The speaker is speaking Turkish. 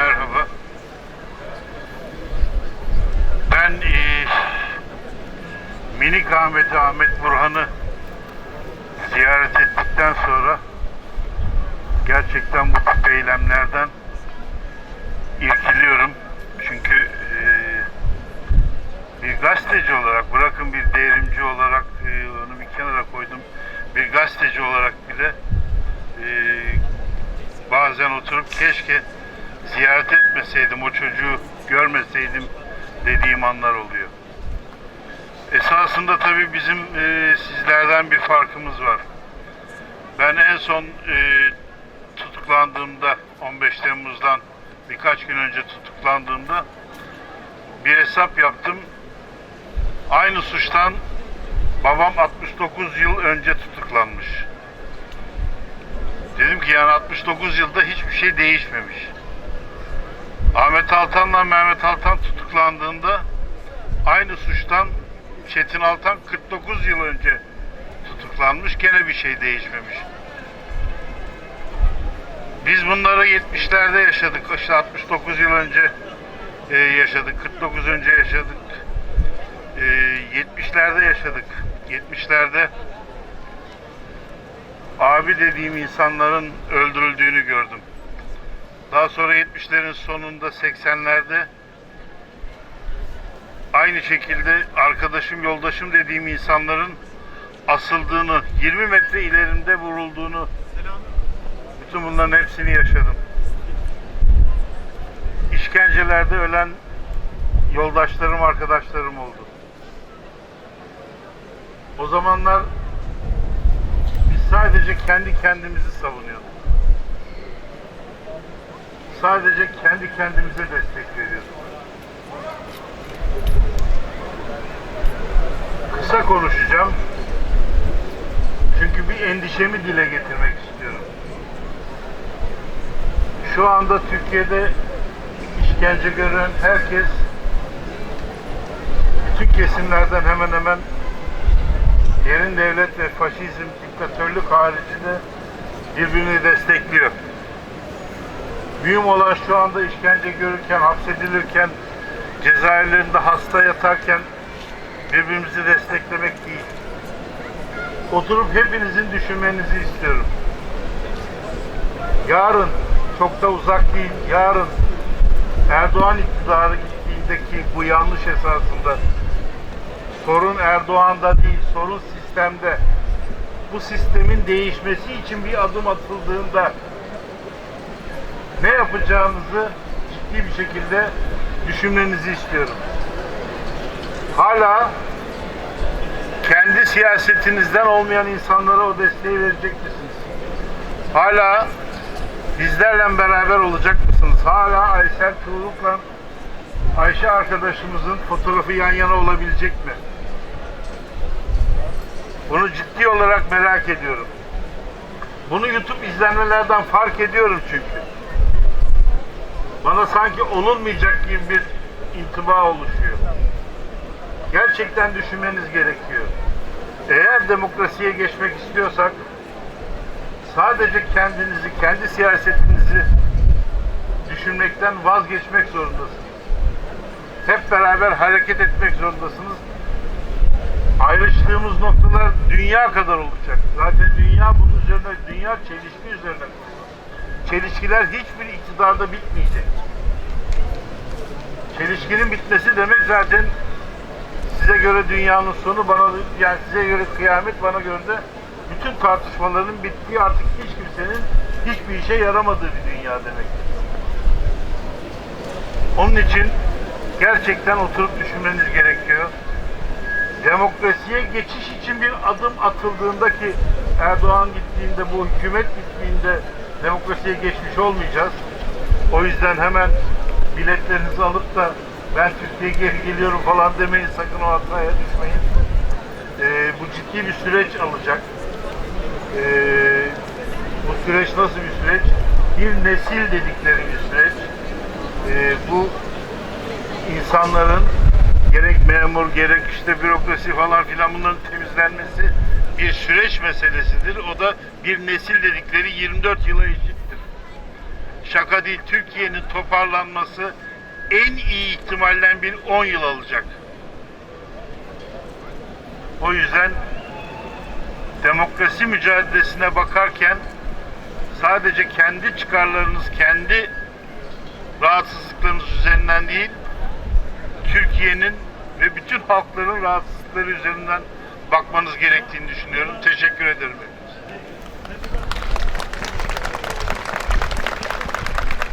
merhaba. Ben eee Minik Ahmet'i, Ahmet Burhan'ı ziyaret ettikten sonra gerçekten bu tip eylemlerden irkiliyorum. Çünkü eee, bir gazeteci olarak, bırakın bir devrimci olarak eee, onu bir kenara koydum. Bir gazeteci olarak bile eee, bazen oturup keşke ziyaret etmeseydim, o çocuğu görmeseydim dediğim anlar oluyor. Esasında tabii bizim eee, sizlerden bir farkımız var. Ben en son eee, tutuklandığımda 15 Temmuz'dan birkaç gün önce tutuklandığımda bir hesap yaptım. Aynı suçtan babam 69 yıl önce tutuklanmış. Dedim ki yani 69 yılda hiçbir şey değişmemiş. Ahmet Altan'la Mehmet Altan tutuklandığında aynı suçtan Çetin Altan 49 yıl önce tutuklanmış. Gene bir şey değişmemiş. Biz bunları 70'lerde yaşadık. İşte 69 yıl önce e, yaşadık. 49 önce yaşadık. E, 70'lerde yaşadık. 70'lerde abi dediğim insanların öldürüldüğünü gördüm. Daha sonra 70'lerin sonunda 80'lerde aynı şekilde arkadaşım, yoldaşım dediğim insanların asıldığını, 20 metre ilerimde vurulduğunu bütün bunların hepsini yaşadım. İşkencelerde ölen yoldaşlarım, arkadaşlarım oldu. O zamanlar biz sadece kendi kendimizi savunuyorduk. Sadece kendi kendimize destek veriyorduk. Kısa konuşacağım. Çünkü bir endişemi dile getirmek istiyorum. Şu anda Türkiye'de işkence gören herkes bütün kesimlerden hemen hemen derin devlet ve faşizm, diktatörlük haricinde birbirini destekliyor. Mühim olan şu anda işkence görürken, hapsedilirken, cezaevlerinde hasta yatarken birbirimizi desteklemek değil. Oturup hepinizin düşünmenizi istiyorum. Yarın, çok da uzak değil, yarın Erdoğan iktidarı gittiğindeki bu yanlış esasında sorun Erdoğan'da değil, sorun sistemde. Bu sistemin değişmesi için bir adım atıldığında ne yapacağınızı ciddi bir şekilde düşünmenizi istiyorum. Hala kendi siyasetinizden olmayan insanlara o desteği verecek misiniz? Hala bizlerle beraber olacak mısınız? Hala Aysel Tuğrul'la Ayşe arkadaşımızın fotoğrafı yan yana olabilecek mi? Bunu ciddi olarak merak ediyorum. Bunu YouTube izlenmelerden fark ediyorum çünkü. Bana sanki olunmayacak gibi bir intiba oluşuyor. Gerçekten düşünmeniz gerekiyor. Eğer demokrasiye geçmek istiyorsak sadece kendinizi, kendi siyasetinizi düşünmekten vazgeçmek zorundasınız. Hep beraber hareket etmek zorundasınız. Ayrıştığımız noktalar dünya kadar olacak. Zaten dünya bunun üzerine, dünya çelişki üzerine kurulu. Çelişkiler hiçbir iktidarda bitmeyecek. Çelişkinin bitmesi demek zaten size göre dünyanın sonu, bana yani size göre kıyamet, bana göre de bütün tartışmaların bittiği artık hiç kimsenin hiçbir işe yaramadığı bir dünya demektir. Onun için gerçekten oturup düşünmeniz gerekiyor. Demokrasiye geçiş için bir adım atıldığında ki Erdoğan gittiğinde, bu hükümet gittiğinde demokrasiye geçmiş olmayacağız. O yüzden hemen biletlerinizi alıp da ben Türkiye'ye geri geliyorum falan demeyin sakın o hataya düşmeyin. Ee, bu ciddi bir süreç alacak. Ee, bu süreç nasıl bir süreç? Bir nesil dedikleri bir süreç. Ee, bu insanların gerek memur gerek işte bürokrasi falan filan bunların temizlenmesi bir süreç meselesidir. O da bir nesil dedikleri 24 yıla eşittir. şaka değil Türkiye'nin toparlanması en iyi ihtimallen bir 10 yıl alacak. O yüzden demokrasi mücadelesine bakarken sadece kendi çıkarlarınız, kendi rahatsızlıklarınız üzerinden değil, Türkiye'nin ve bütün halkların rahatsızlıkları üzerinden bakmanız gerektiğini düşünüyorum. Teşekkür ederim.